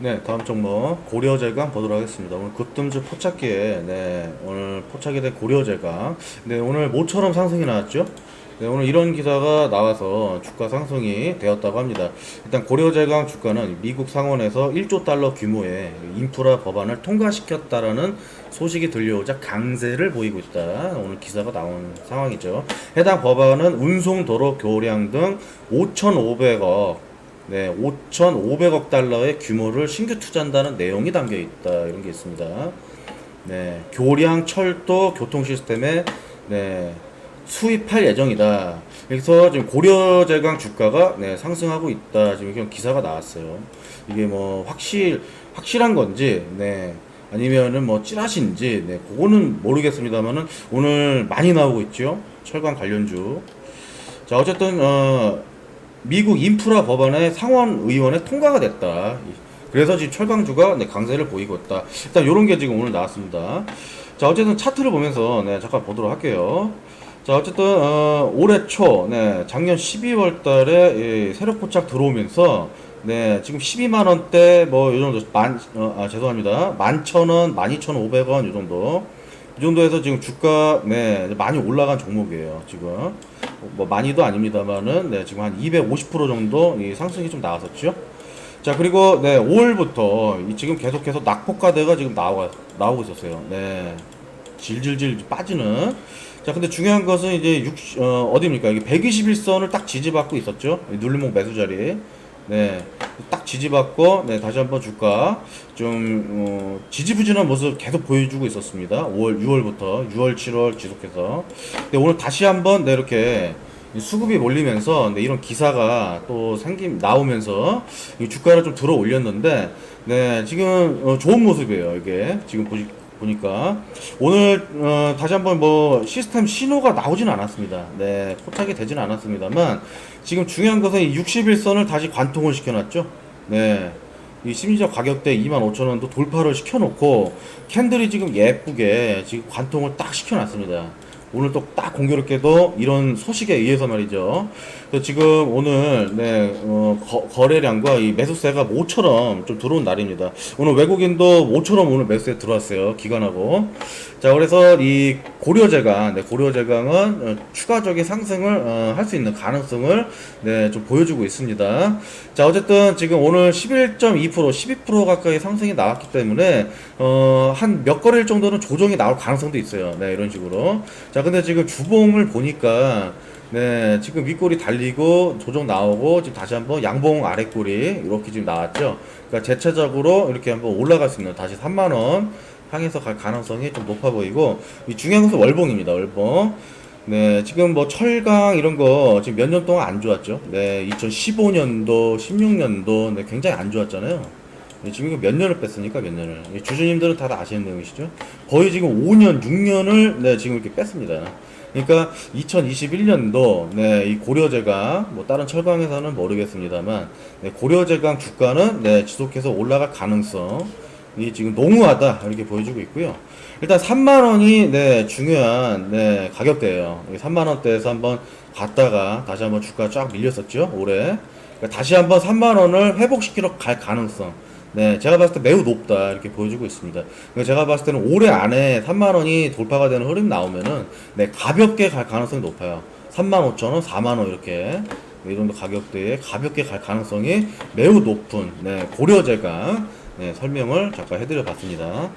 네, 다음 종목 고려제강 보도록 하겠습니다. 오늘 급등주 포착기에 네, 오늘 포착이 된 고려제강. 네, 오늘 모처럼 상승이 나왔죠. 네, 오늘 이런 기사가 나와서 주가 상승이 되었다고 합니다. 일단 고려제강 주가는 미국 상원에서 1조 달러 규모의 인프라 법안을 통과시켰다라는 소식이 들려오자 강세를 보이고 있다. 오늘 기사가 나온 상황이죠. 해당 법안은 운송 도로 교량 등 5,500억 네, 5,500억 달러의 규모를 신규 투자한다는 내용이 담겨 있다. 이런 게 있습니다. 네, 교량 철도 교통 시스템에 네, 수입할 예정이다. 그래서 지금 고려제강 주가가 네, 상승하고 있다. 지금 이런 기사가 나왔어요. 이게 뭐 확실 확실한 건지 네. 아니면은 뭐 찌라시인지 네, 그거는 모르겠습니다만은 오늘 많이 나오고 있죠. 철강 관련주. 자, 어쨌든 어 미국 인프라 법안의 상원 의원에 통과가 됐다. 그래서 지금 철강주가 네, 강세를 보이고 있다. 일단 이런 게 지금 오늘 나왔습니다. 자, 어쨌든 차트를 보면서 네, 잠깐 보도록 할게요. 자, 어쨌든 어, 올해 초, 네, 작년 12월 달에 예, 세력 포착 들어오면서 네, 지금 12만 원대 뭐 요 정도 만 어, 아, 죄송합니다. 11,000원, 12,500원 요 정도. 이 정도에서 지금 주가 네, 많이 올라간 종목이에요. 지금 뭐 많이도 아닙니다만은 네, 지금 한 250% 정도 이 상승이 좀 나왔었죠. 자 그리고 네 5월부터 이 지금 계속해서 낙폭가대가 지금 나와 나오고 있었어요. 네 질질질 빠지는. 자 근데 중요한 것은 이제 6 어, 어디입니까? 이게 121선을 딱 지지받고 있었죠. 이 눌림목 매수 자리. 네, 딱 지지받고 네 다시 한번 주가 좀 어, 지지부진한 모습 계속 보여주고 있었습니다. 5월, 6월부터 6월, 7월 지속해서. 근데 오늘 다시 한번 네 이렇게 이 수급이 몰리면서 네, 이런 기사가 또 생김 나오면서 이 주가를 좀 들어 올렸는데 네 지금 어, 좋은 모습이에요 이게 지금 보시, 보니까 오늘 어, 다시 한번 뭐 시스템 신호가 나오진 않았습니다. 네 포착이 되진 않았습니다만 지금 중요한 것은 이 61선을 다시 관통을 시켜놨죠. 네. 이 심리적 가격대 25,000원도 돌파를 시켜놓고 캔들이 지금 예쁘게 지금 관통을 딱 시켜놨습니다. 오늘 또 딱 공교롭게도 이런 소식에 의해서 말이죠. 그래서 지금 오늘 네, 어, 거, 래량과이 매수세가 모처럼 좀 들어온 날입니다. 오늘 외국인도 모처럼 오늘 매수세 들어왔어요. 기관하고. 자, 그래서 이 고려제강, 네, 고려제강은 어, 추가적인 상승을 어, 할 수 있는 가능성을 네, 좀 보여주고 있습니다. 자, 어쨌든 지금 오늘 11.2% 12% 가까이 상승이 나왔기 때문에 어, 한 몇 거래일 정도는 조정이 나올 가능성도 있어요. 네, 이런 식으로. 자, 근데 지금 주봉을 보니까 네, 지금 윗골이 달리고 조정 나오고 지금 다시 한번 양봉 아랫골이 이렇게 지금 나왔죠. 그러니까 재차적으로 이렇게 한번 올라갈 수 있는 다시 3만 원 향해서 갈 가능성이 좀 높아 보이고 이 중요한 것은 월봉입니다. 월봉. 네, 지금 뭐 철강 이런 거 지금 몇 년 동안 안 좋았죠. 네, 2015년도, 16년도 네, 굉장히 안 좋았잖아요. 네, 지금 몇 년을 뺐습니까? 몇 년을. 이 주주님들은 다들 아시는 내용이시죠? 거의 지금 5년, 6년을 네, 지금 이렇게 뺐습니다. 그러니까 2021년도 네, 이 고려제강 뭐 다른 철강에서는 모르겠습니다만 네, 고려제강 주가는 네, 지속해서 올라갈 가능성 이 지금 농후하다 이렇게 보여주고 있고요. 일단 3만 원이 네, 중요한 네, 가격대예요. 3만 원대에서 한번 갔다가 다시 한번 주가 쫙 밀렸었죠 올해. 그러니까 다시 한번 3만 원을 회복시키러 갈 가능성. 네, 제가 봤을 때 매우 높다 이렇게 보여주고 있습니다. 제가 봤을 때는 올해 안에 3만 원이 돌파가 되는 흐름이 나오면은 네 가볍게 갈 가능성이 높아요. 3만 5천 원, 4만 원 이렇게 이 정도 가격대에 가볍게 갈 가능성이 매우 높은 네 고려제가 네, 설명을 잠깐 해드려 봤습니다.